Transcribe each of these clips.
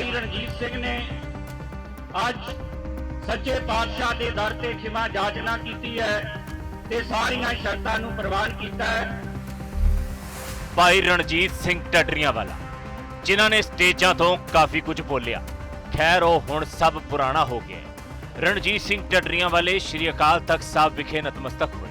ਭਾਈ ਰਣਜੀਤ ਸਿੰਘ ਨੇ ਅੱਜ ਸੱਚੇ ਪਾਤਸ਼ਾਹ ਦੇ ਦਰ ਤੇ ਖਿਮਾ ਜਾਚਨਾ ਕੀਤੀ ਹੈ ਤੇ ਸਾਰੀਆਂ ਸ਼ਰਤਾਂ ਨੂੰ ਪ੍ਰਵਾਨ ਕੀਤਾ ਹੈ। ਭਾਈ ਰਣਜੀਤ ਸਿੰਘ ਟੱਡਰੀਆਂ ਵਾਲਾ, ਜਿਨ੍ਹਾਂ ਨੇ ਸਟੇਜਾਂ ਤੋਂ ਕਾਫੀ ਕੁਝ ਬੋਲਿਆ, ਖੈਰ ਉਹ ਹੁਣ ਸਭ ਪੁਰਾਣਾ ਹੋ ਗਿਆ ਰਣਜੀਤ ਸਿੰਘ ਟੱਡਰੀਆਂ ਵਾਲੇ ਸ਼੍ਰੀ ਅਕਾਲ ਤਖਤ ਸਾਹਿਬ ਵਿਖੇ ਨਤਮਸਤਕ ਹੋਏ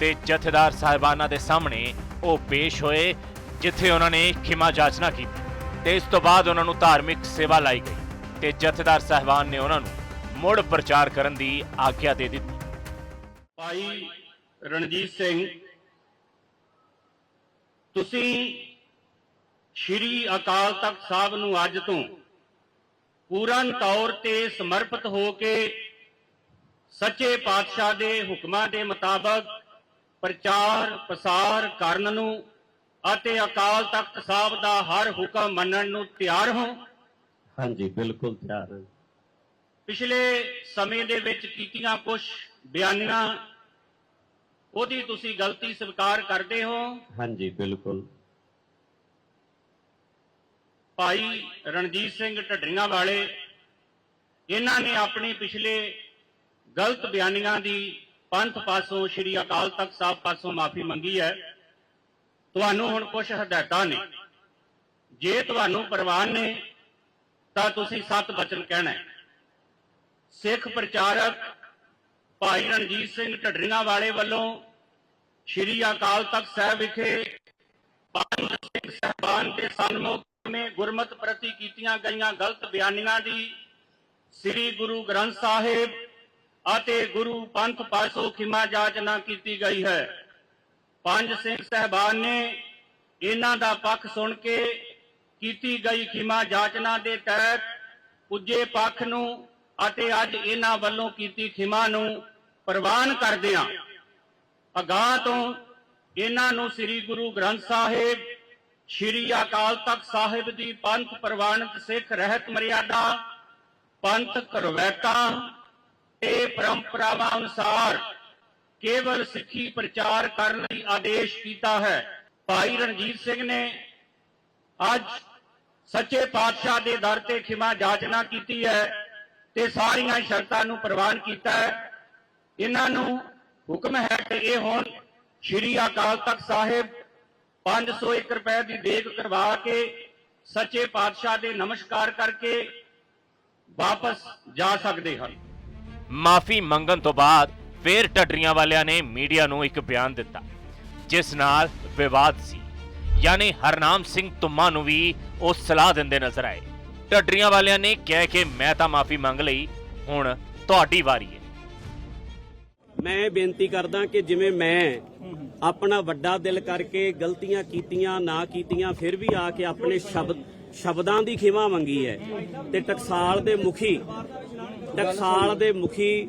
ਤੇ ਜਥੇਦਾਰ ਸਾਹਿਬਾਨਾਂ ਦੇ ਸਾਹਮਣੇ ਉਹ ਪੇਸ਼ ਹੋਏ, ਜਿੱਥੇ ਉਹਨਾਂ ਨੇ ਖਿਮਾ ਜਾਚਨਾ ਕੀਤੀ। ਤੇ ਇਸ ਤੋਂ ਬਾਅਦ ਉਹਨਾਂ ਨੂੰ ਧਾਰਮਿਕ ਸੇਵਾ ਲਾਈ ਗਈ ਤੇ ਜਥੇਦਾਰ ਸਾਹਿਬਾਨ ਨੇ ਉਹਨਾਂ ਨੂੰ ਮੁੜ ਪ੍ਰਚਾਰ ਕਰਨ ਦੀ ਆਗਿਆ ਦੇ ਦਿੱਤੀ। ਭਾਈ ਰਣਜੀਤ ਸਿੰਘ, ਤੁਸੀਂ ਸ਼੍ਰੀ ਅਕਾਲ ਤਖਤ ਸਾਹਿਬ ਨੂੰ ਅੱਜ ਤੋਂ ਪੂਰਨ ਤੌਰ ਤੇ ਸਮਰਪਿਤ ਹੋ ਕੇ ਸੱਚੇ ਪਾਤਸ਼ਾਹ ਦੇ ਹੁਕਮਾਂ ਦੇ ਮੁਤਾਬਕ ਪ੍ਰਚਾਰ ਪ੍ਰਸਾਰ ਕਰਨ ਨੂੰ ਅਤੇ ਅਕਾਲ ਤਖਤ ਸਾਹਿਬ ਦਾ ਹਰ ਹੁਕਮ ਮੰਨਣ ਨੂੰ ਤਿਆਰ ਹੋ। ਹਾਂਜੀ ਬਿਲਕੁਲ ਤਿਆਰ ਹਾਂ। ਪਿਛਲੇ ਸਮੇਂ ਦੇ ਵਿੱਚ ਕੀਤੀਆਂ ਕੁਝ ਬਿਆਨੀਆਂ ਉਹਦੀ ਤੁਸੀਂ ਗਲਤੀ ਸਵੀਕਾਰ ਕਰਦੇ ਹੋ। ਹਾਂਜੀ ਬਿਲਕੁਲ। ਭਾਈ ਰਣਜੀਤ ਸਿੰਘ ਢੱਡਰੀਆਂ ਵਾਲੇ ਇਹਨਾਂ ਨੇ ਆਪਣੀ ਪਿਛਲੇ ਗਲਤ ਬਿਆਨੀਆਂ ਦੀ ਪੰਥ ਪਾਸੋਂ ਸ੍ਰੀ ਅਕਾਲ ਤਖਤ ਸਾਹਿਬ ਪਾਸੋਂ ਮਾਫੀ ਮੰਗੀ ਹੈ। ਤੁਹਾਨੂੰ ਹੁਣ ਕੁਝ ਹਦਾਇਤਾਂ ਨੇ। ਜੇ ਤੁਹਾਨੂੰ ਪ੍ਰਵਾਨ ਨੇ, ਤਾਂ ਤੁਸੀਂ ਸੱਤ ਬਚਨ ਕਹਿਣਾ ਹੈ। ਸਿੱਖ ਪ੍ਰਚਾਰਕ ਭਾਈ ਰਣਜੀਤ ਸਿੰਘ ਢੱਡਰੀਆਂ ਵਾਲੇ ਵੱਲੋਂ ਸ੍ਰੀ ਅਕਾਲ ਤਖਤ ਸਾਹਿਬ ਵਿਖੇ ਪੰਜ ਸਿੰਘ ਸਾਹਿਬਾਨ ਦੇ ਸਨਮੁਖ ਮੇ ਗੁਰਮਤ ਪ੍ਰਤੀ ਕੀਤੀਆਂ ਗਈਆਂ ਗਲਤ ਬਿਆਨੀਆਂ ਦੀ ਸ੍ਰੀ ਗੁਰੂ ਗ੍ਰੰਥ ਸਾਹਿਬ ਅਤੇ ਗੁਰੂ ਪੰਥ ਪਾਸੋਂ ਖਿਮਾ ਜਾਚਨਾ ਕੀਤੀ ਗਈ ਹੈ। ਪੰਜ ਸਿੰਘ ਸਹਿਬਾਨ ਨੇ ਇਹਨਾਂ ਦਾ ਪੱਖ ਸੁਣ ਕੇ ਕੀਤੀ ਗਈ ਖਿਮਾ ਜਾਚਨਾ ਦੇ ਤਹਿਤ ਪੁੱਜੇ ਪੱਖ ਨੂੰ ਅਤੇ ਅੱਜ ਇਹਨਾਂ ਵੱਲੋਂ ਕੀਤੀ ਖਿਮਾ ਨੂੰ ਪ੍ਰਵਾਨ ਕਰਦਿਆਂ ਅਗਾਹ ਤੋਂ ਇਹਨਾਂ ਨੂੰ ਸ੍ਰੀ ਗੁਰੂ ਗ੍ਰੰਥ ਸਾਹਿਬ, ਸ੍ਰੀ ਅਕਾਲ ਤਖਤ ਸਾਹਿਬ ਦੀ ਪੰਥ ਪ੍ਰਵਾਨਿਤ ਸਿੱਖ ਰਹਿਤ ਮਰਿਆਦਾ, ਪੰਥ ਰਵੈਤਾਂ ਤੇ ਪਰੰਪਰਾਵਾਂ ਅਨੁਸਾਰ ਕੇਵਲ ਸਿੱਖੀ ਪ੍ਰਚਾਰ ਕਰਨ ਲਈ ਆਦੇਸ਼ ਕੀਤਾ ਹੈ। ਭਾਈ ਰਣਜੀਤ ਸਿੰਘ ਨੇ ਅੱਜ ਸੱਚੇ ਪਾਤਸ਼ਾਹ ਦੇ ਦਰ ਤੇ ਖਿਮਾ ਜਾਚਨਾ ਕੀਤੀ ਹੈ ਤੇ ਸਾਰੀਆਂ ਸ਼ਰਤਾਂ ਨੂੰ ਪ੍ਰਵਾਨ ਕੀਤਾ ਹੈ। ਇਹਨਾਂ ਨੂੰ ਹੁਕਮ ਹੈ ਕਿ ਇਹ ਹੁਣ। ਸ੍ਰੀ ਅਕਾਲ ਤਖਤ ਸਾਹਿਬ 501 ਰੁਪਏ ਦੀ ਦੇਗ ਕਰਵਾ ਕੇ ਸੱਚੇ ਪਾਤਸ਼ਾਹ ਦੇ ਨਮਸਕਾਰ ਕਰਕੇ ਵਾਪਸ ਜਾ ਸਕਦੇ ਹਨ। ਮਾਫੀ ਮੰਗਣ ਤੋਂ ਬਾਅਦ ਫੇਰ ਟੱਡਰੀਆਂ ਵਾਲਿਆਂ ਨੇ ਮੀਡੀਆ ਨੂੰ ਇੱਕ ਬਿਆਨ ਦਿੱਤਾ, ਜਿਸ ਨਾਲ ਵਿਵਾਦ ਸੀ। ਯਾਨੀ ਹਰਨਾਮ ਸਿੰਘ ਤੁਮਾ ਨੂੰ ਵੀ ਉਹ ਸਲਾਹ ਦਿੰਦੇ ਨਜ਼ਰ ਆਏ। ਟੱਡਰੀਆਂ ਵਾਲਿਆਂ ਨੇ ਕਿਹਾ ਕਿ ਮੈਂ ਤਾਂ ਮਾਫੀ ਮੰਗ ਲਈ, ਹੁਣ ਤੁਹਾਡੀ ਵਾਰੀ ਹੈ। ਮੈਂ ਬੇਨਤੀ ਕਰਦਾ ਕਿ ਜਿਵੇਂ ਮੈਂ ਆਪਣਾ ਵੱਡਾ ਦਿਲ ਕਰਕੇ ਗਲਤੀਆਂ ਕੀਤੀਆਂ, ਨਾ ਕੀਤੀਆਂ, ਫਿਰ ਵੀ ਆ ਕੇ ਆਪਣੇ ਸ਼ਬਦ, ਸ਼ਬਦਾਂ ਦੀ ਖਿਮਾ ਮੰਗੀ ਹੈ। ਤੇ ਟਕਸਾਲ ਦੇ ਮੁਖੀ, ਟਕਸਾਲ ਦੇ ਮੁਖੀ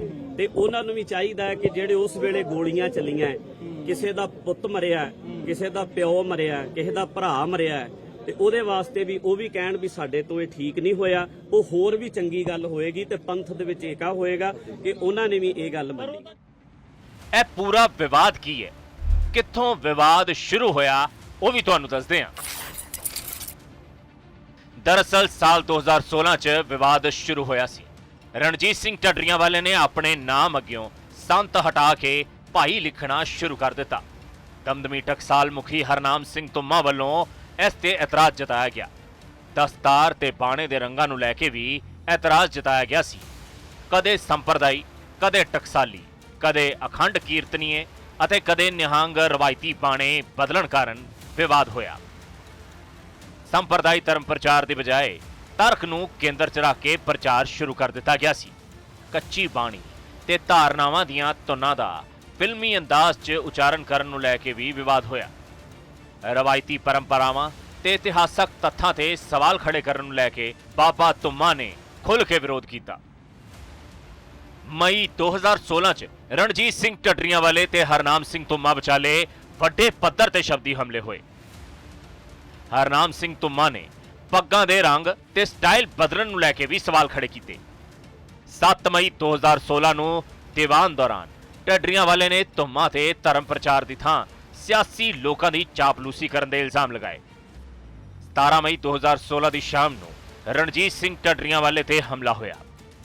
ਤੇ ਉਹਨਾਂ ਨੂੰ ਵੀ ਚਾਹੀਦਾ ਹੈ ਕਿ ਜਿਹੜੇ ਉਸ ਵੇਲੇ ਗੋਲੀਆਂ ਚੱਲੀਆਂ ਕਿਸੇ ਦਾ ਪੁੱਤ ਮਰਿਆ ਕਿਸੇ ਦਾ ਪਿਓ ਮਰਿਆ ਕਿਸੇ ਦਾ ਭਰਾ ਮਰਿਆ ਤੇ ਉਹਦੇ ਵਾਸਤੇ ਵੀ ਉਹ ਵੀ ਕਹਿਣ ਵੀ ਸਾਡੇ ਤੋਂ ਇਹ ਠੀਕ ਨਹੀਂ ਹੋਇਆ। ਉਹ ਹੋਰ ਵੀ ਚੰਗੀ ਗੱਲ ਹੋਏਗੀ ਤੇ ਪੰਥ ਦੇ ਵਿੱਚ ਏਕਾ ਹੋਏਗਾ ਕਿ ਉਹਨਾਂ ਨੇ ਵੀ ਇਹ ਗੱਲ ਮੰਨੀ। ਇਹ ਪੂਰਾ ਵਿਵਾਦ ਕੀ ਹੈ? ਕਿੱਥੋਂ ਵਿਵਾਦ ਸ਼ੁਰੂ ਹੋਇਆ, ਉਹ ਵੀ ਤੁਹਾਨੂੰ ਦੱਸਦੇ ਹਾਂ। ਦਰਅਸਲ ਸਾਲ 2016 ਚ ਵਿਵਾਦ ਸ਼ੁਰੂ ਹੋਇਆ ਸੀ। ਰਣਜੀਤ ਸਿੰਘ ਢੱਡਰੀਆਂ ਵਾਲੇ ਨੇ ਆਪਣੇ ਨਾਮ ਅੱਗਿਓਂ ਸੰਤ ਹਟਾ ਕੇ ਭਾਈ ਲਿਖਣਾ ਸ਼ੁਰੂ ਕਰ ਦਿੱਤਾ। ਦਮਦਮੀ ਟਕਸਾਲ ਮੁਖੀ ਹਰਨਾਮ ਸਿੰਘ ਤੁਮਾ ਵੱਲੋਂ ਇਸ ਤੇ ਇਤਰਾਜ਼ ਜਤਾਇਆ ਗਿਆ। ਦਸਤਾਰ ਤੇ ਬਾਣੇ ਦੇ ਰੰਗਾਂ ਨੂੰ ਲੈ ਕੇ ਵੀ ਇਤਰਾਜ਼ ਜਤਾਇਆ ਗਿਆ ਸੀ। ਕਦੇ ਸੰਪਰਦਾਈ, ਕਦੇ ਟਕਸਾਲੀ, ਕਦੇ ਅਖੰਡ ਕੀਰਤਨੀਏ ਅਤੇ ਕਦੇ ਨਿਹੰਗ ਰਵਾਇਤੀ ਬਾਣੇ ਬਦਲਣ ਕਾਰਨ ਵਿਵਾਦ ਹੋਇਆ। ਸੰਪਰਦਾਈ ਧਰਮ ਪ੍ਰਚਾਰ ਦੀ ਬਜਾਏ ਤਰਕ ਨੂੰ ਕੇਂਦਰ 'ਚ ਰੱਖ ਕੇ ਪ੍ਰਚਾਰ ਸ਼ੁਰੂ ਕਰ ਦਿੱਤਾ ਗਿਆ ਸੀ। ਕੱਚੀ ਬਾਣੀ ਤੇ ਧਾਰਨਾਵਾਂ ਦੀਆਂ ਧੁਨਾਂ ਦਾ ਫਿਲਮੀ ਅੰਦਾਜ਼ 'ਚ ਉਚਾਰਨ ਕਰਨ ਨੂੰ ਲੈ ਕੇ ਵੀ ਵਿਵਾਦ ਹੋਇਆ। ਰਵਾਇਤੀ ਪਰੰਪਰਾਵਾਂ ਤੇ ਇਤਿਹਾਸਕ ਤੱਥਾਂ ਤੇ ਸਵਾਲ ਖੜੇ ਕਰਨ ਨੂੰ ਲੈ ਕੇ ਬਾਬਾ ਤੁਮਾ ਨੇ ਖੁੱਲ੍ਹ ਕੇ ਵਿਰੋਧ ਕੀਤਾ। ਮਈ 2016 ਚ ਰਣਜੀਤ ਸਿੰਘ ਟੱਟਰੀਆਂ ਵਾਲੇ ਤੇ ਹਰਨਾਮ ਸਿੰਘ ਤੁਮਾ ਵਿਚਾਲੇ ਵੱਡੇ ਪੱਧਰ ਤੇ ਸ਼ਬਦੀ ਹਮਲੇ ਹੋਏ। ਹਰਨਾਮ ਸਿੰਘ ਤੁਮਾ ਨੇ ਪੱਗਾਂ ਦੇ ਰੰਗ ਤੇ ਸਟਾਈਲ ਬਦਲਣ ਨੂੰ ਲੈ ਕੇ ਵੀ ਸਵਾਲ ਖੜੇ ਕੀਤੇ। 7 ਮਈ 2016 ਨੂੰ ਦੀਵਾਨ ਦੌਰਾਨ ਟੱਡਰੀਆਂ ਵਾਲੇ ਨੇ ਤੁਮਾ ਤੇ ਧਰਮ ਪ੍ਰਚਾਰ ਦੀ ਥਾਂ ਸਿਆਸੀ ਲੋਕਾਂ ਦੀ ਚਾਪਲੂਸੀ ਕਰਨ ਦੇ ਇਲਜ਼ਾਮ ਲਗਾਏ। 17 ਮਈ 2016 ਦੀ ਸ਼ਾਮ ਨੂੰ ਰਣਜੀਤ ਸਿੰਘ ਟੱਡਰੀਆਂ ਵਾਲੇ ਤੇ ਹਮਲਾ ਹੋਇਆ।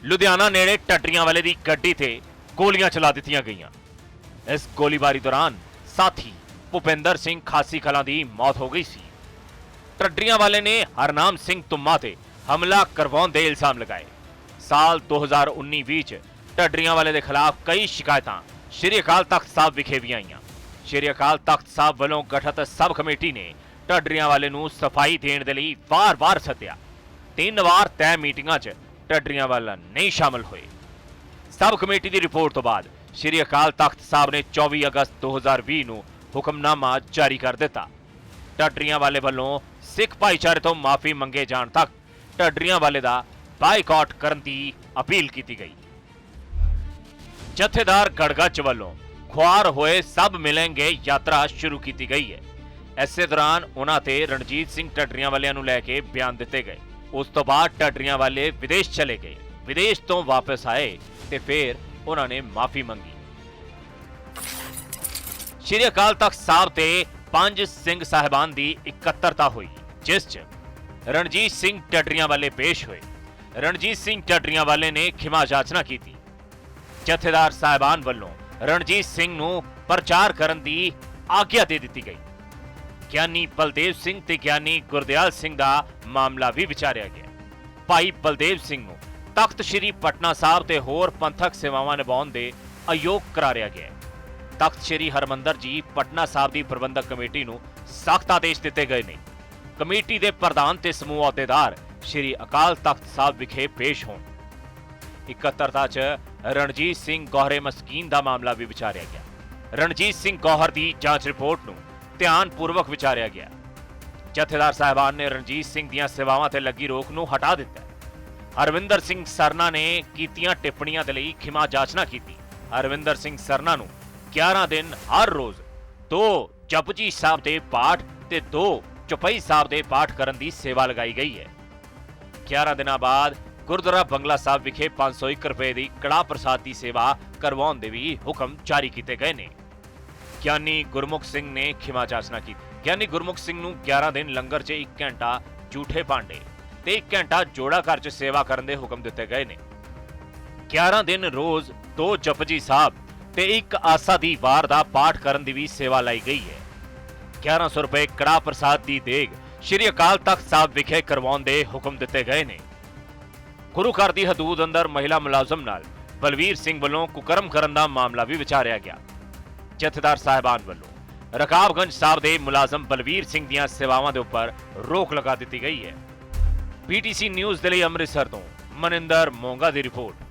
ਲੁਧਿਆਣਾ ਨੇੜੇ ਟੱਡਰੀਆਂ ਵਾਲੇ ਦੀ ਗੱਡੀ ਤੇ ਗੋਲੀਆਂ ਚਲਾ ਦਿੱਤੀਆਂ ਗਈਆਂ। ਇਸ ਗੋਲੀਬਾਰੀ ਦੌਰਾਨ ਸਾਥੀ ਭੁਪਿੰਦਰ ਸਿੰਘ ਖਾਸੀ ਖਲਾਂ ਦੀ ਮੌਤ ਹੋ ਗਈ ਸੀ। ਢੱਡਰੀਆਂ ਵਾਲੇ ਨੇ ਹਰਨਾਮ ਸਿੰਘ ਤੁਮਾ ਤੇ ਹਮਲਾ ਕਰਵਾਉਣ ਦੇ ਇਲਜ਼ਾਮ ਲਗਾਏ। ਸਾਲ 2019-20 ਚ ਢੱਡਰੀਆਂ ਵਾਲੇ ਦੇ ਖਿਲਾਫ ਕਈ ਸ਼ਿਕਾਇਤਾਂ ਸ਼੍ਰੀ ਅਕਾਲ ਤਖਤ ਸਾਹਿਬ ਵਿਖੇ ਵੀ ਆਈਆਂ। ਸ਼੍ਰੀ ਅਕਾਲ ਤਖਤ ਸਾਹਿਬ ਵੱਲੋਂ ਗਠਿਤ ਸਬ ਕਮੇਟੀ ਨੇ ਢੱਡਰੀਆਂ ਵਾਲੇ ਨੂੰ ਸਫ਼ਾਈ ਦੇਣ ਦੇ ਲਈ ਵਾਰ-ਵਾਰ ਸੱਦਿਆ। ਤਿੰਨ ਵਾਰ ਤੈਅ ਮੀਟਿੰਗਾਂ 'ਚ ਢੱਡਰੀਆਂ ਵਾਲਾ ਨਹੀਂ ਸ਼ਾਮਲ ਹੋਏ। ਸਬ ਕਮੇਟੀ ਦੀ ਰਿਪੋਰਟ ਤੋਂ ਬਾਅਦ ਸ਼੍ਰੀ ਅਕਾਲ ਤਖਤ ਸਾਹਿਬ ਨੇ 24 ਅਗਸਤ 2020 ਨੂੰ ਹੁਕਮਨਾਮਾ ਜਾਰੀ ਕਰ ਦਿੱਤਾ। ਢੱਡਰੀਆਂ ਵਾਲੇ ਵੱਲੋਂ ਸਿੱਖ ਭਾਈਚਾਰੇ ਤੋਂ ਮਾਫੀ ਮੰਗੇ ਜਾਣ ਤੱਕ ਢੱਡਰੀਆਂ ਵਾਲੇ ਦਾ ਬਾਈਕਾਟ ਕਰਨ ਦੀ ਅਪੀਲ ਕੀਤੀ ਗਈ। ਜਥੇਦਾਰ ਗੜਗੱਚ ਵੱਲੋਂ ਖੁਆਰ ਹੋਏ ਸਭ ਮਿਲਣਗੇ ਯਾਤਰਾ ਸ਼ੁਰੂ ਕੀਤੀ ਗਈ ਹੈ। ਐਸੇ ਦੌਰਾਨ ਉਹਨਾਂ ਤੇ ਰਣਜੀਤ ਸਿੰਘ ਢੱਡਰੀਆਂ ਵਾਲਿਆਂ ਨੂੰ ਲੈ ਕੇ ਬਿਆਨ ਦਿੱਤੇ ਗਏ। ਉਸ ਤੋਂ ਬਾਅਦ ਢੱਡਰੀਆਂ ਵਾਲੇ ਵਿਦੇਸ਼ ਚਲੇ ਗਏ। ਵਿਦੇਸ਼ ਤੋਂ ਵਾਪਸ ਆਏ ਤੇ ਫਿਰ ਉਹਨਾਂ ਨੇ ਮਾਫੀ ਮੰਗੀ। ਸ਼੍ਰੀ ਅਕਾਲ ਤਖਤ ਸਾਹਿਬ ਤੇ ਪੰਜ ਸਿੰਘ ਸਾਹਿਬਾਨ ਦੀ ਇਕੱਤਰਤਾ ਹੋਈ, ਜਿਸ 'ਚ ਰਣਜੀਤ ਸਿੰਘ ਟੱਡਰੀਆਂ ਵਾਲੇ ਪੇਸ਼ ਹੋਏ। ਰਣਜੀਤ ਸਿੰਘ ਢੱਡਰੀਆਂ ਵਾਲੇ ਨੇ ਖਿਮਾ ਜਾਚਨਾ ਕੀਤੀ। ਜਥੇਦਾਰ ਸਾਹਿਬਾਨ ਵੱਲੋਂ ਰਣਜੀਤ ਸਿੰਘ ਨੂੰ ਪ੍ਰਚਾਰ ਕਰਨ ਦੀ ਆਗਿਆ ਦੇ ਦਿੱਤੀ ਗਈ। ਗਿਆਨੀ ਬਲਦੇਵ ਸਿੰਘ ਤੇ ਗਿਆਨੀ ਗੁਰਦਿਆਲ ਸਿੰਘ ਦਾ ਮਾਮਲਾ ਵੀ ਵਿਚਾਰਿਆ ਗਿਆ। ਭਾਈ ਬਲਦੇਵ ਸਿੰਘ ਨੂੰ ਤਖਤ ਸ੍ਰੀ ਪਟਨਾ ਸਾਹਿਬ ਤੇ ਹੋਰ ਪੰਥਕ ਸੇਵਾਵਾਂ ਨਿਭਾਉਣ ਦੇ ਅਯੋਗ ਕਰਾਰਿਆ ਗਿਆ। ਤਖਤ ਸ੍ਰੀ ਹਰਮੰਦਰ ਜੀ ਪਟਨਾ ਸਾਹਿਬ ਦੀ ਪ੍ਰਬੰਧਕ ਕਮੇਟੀ ਨੂੰ ਸਖਤ ਆਦੇਸ਼ ਦਿੱਤੇ ਗਏ ਨੇ। ਕਮੇਟੀ ਦੇ ਪ੍ਰਧਾਨ ਤੇ ਸਮੂਹ ਅਹੁਦੇਦਾਰ ਸ੍ਰੀ ਅਕਾਲ ਤਖਤ ਸਾਹਿਬ ਵਿਖੇ ਪੇਸ਼ ਹੋਣ। ਇਕੱਤਰਤਾ 'ਚ ਰਣਜੀਤ ਸਿੰਘ ਗੋਹਰੇ ਮਸਕੀਨ ਦਾ ਮਾਮਲਾ ਵੀ ਵਿਚਾਰਿਆ ਗਿਆ। ਰਣਜੀਤ ਸਿੰਘ ਗੌਹਰ ਦੀ ਜਾਂਚ ਰਿਪੋਰਟ ਨੂੰ ਧਿਆਨਪੂਰਵਕ ਵਿਚਾਰਿਆ ਗਿਆ। ਜਥੇਦਾਰ ਸਾਹਿਬਾਨ ਨੇ ਰਣਜੀਤ ਸਿੰਘ ਦੀਆਂ ਸੇਵਾਵਾਂ ਤੇ ਲੱਗੀ ਰੋਕ ਨੂੰ ਹਟਾ ਦਿੱਤਾ। ਅਰਵਿੰਦਰ ਸਿੰਘ ਸਰਨਾ ਨੇ ਕੀਤੀਆਂ ਟਿੱਪਣੀਆਂ ਦੇ ਲਈ ਖਿਮਾ ਜਾਚਨਾ ਕੀਤੀ। ਅਰਵਿੰਦਰ ਸਿੰਘ ਸਰਨਾ ਨੂੰ 11 ਦਿਨ ਹਰ ਰੋਜ਼। ਦੋ ਜਪਜੀ ਸਾਹਿਬ ਦੇ ਪਾਠ ਤੇ ਦੋ ਚੁਪਈ ਸਾਹਿਬ ਦੇ ਪਾਠ ਕਰਨ ਦੀ ਸੇਵਾ ਲਗਾਈ ਗਈ ਹੈ। 11 ਦਿਨਾਂ ਬਾਅਦ ਗੁਰਦੁਆਰਾ ਬੰਗਲਾ ਸਾਹਿਬ ਵਿਖੇ 501 ਰੁਪਏ ਦੀ ਕੜਾ ਪ੍ਰਸਾਦ ਦੀ ਸੇਵਾ ਕਰਵਾਉਣ ਦੇ ਵੀ ਹੁਕਮ ਜਾਰੀ ਕੀਤੇ ਗਏ ਨੇ। ਗਿਆਨੀ ਗੁਰਮੁਖ ਸਿੰਘ ਨੇ ਖਿਮਾ ਜਾਚਨਾ ਕੀਤੀ। ਗਿਆਨੀ ਗੁਰਮੁਖ ਸਿੰਘ ਨੂੰ 11 ਦਿਨ ਲੰਗਰ 'ਚ 1 ਘੰਟਾ ਝੂਠੇ ਭਾਂਡੇ ਤੇ 1 ਘੰਟਾ ਜੋੜਾ ਘਰ 'ਚ ਸੇਵਾ ਕਰਨ ਦੇ ਹੁਕਮ ਦਿੱਤੇ ਗਏ ਨੇ। 11 ਦਿਨ ਰੋਜ਼ ਦੋ ਜਪਜੀ ਸਾਹਿਬ ਤੇ ਇੱਕ ਆਸਾ ਦੀ ਵਾਰ ਦਾ ਪਾਠ ਕਰਨ ਦੀ ਵੀ ਸੇਵਾ ਲਈ ਗਈ ਹੈ। 1100 ਰੁਪਏ ਕੜਾ ਪ੍ਰਸਾਦ ਦੀ ਦੇਗ ਸ਼੍ਰੀ ਅਕਾਲ ਤਖਤ ਸਾਹਿਬ ਵਿਖੇ ਕਰਵਾਉਣ ਦੇ ਹੁਕਮ ਦਿੱਤੇ ਗਏ ਨੇ। ਗੁਰੂ ਘਰ ਦੀ ਹਦੂਦ ਅੰਦਰ ਮਹਿਲਾ ਮੁਲਾਜ਼ਮ ਨਾਲ ਬਲਵੀਰ ਸਿੰਘ ਵੱਲੋਂ ਕੁਕਰਮ ਕਰਨ ਦਾ ਮਾਮਲਾ ਵੀ ਵਿਚਾਰਿਆ ਗਿਆ। ਜਥੇਦਾਰ ਸਾਹਿਬਾਨ ਵੱਲੋਂ ਰਕਾਬਗੰਜ ਸਾਹਿਬ ਦੇ ਮੁਲਾਜ਼ਮ ਬਲਵੀਰ ਸਿੰਘ ਦੀਆਂ ਸੇਵਾਵਾਂ ਦੇ ਉੱਪਰ ਰੋਕ ਲਗਾ ਦਿੱਤੀ ਗਈ ਹੈ। ਪੀਟੀਸੀ ਨਿਊਜ਼ ਦੇ ਲਈ ਅੰਮ੍ਰਿਤਸਰ ਤੋਂ ਮਨਿੰਦਰ ਮੋਂਗਾ ਦੀ ਰਿਪੋਰਟ।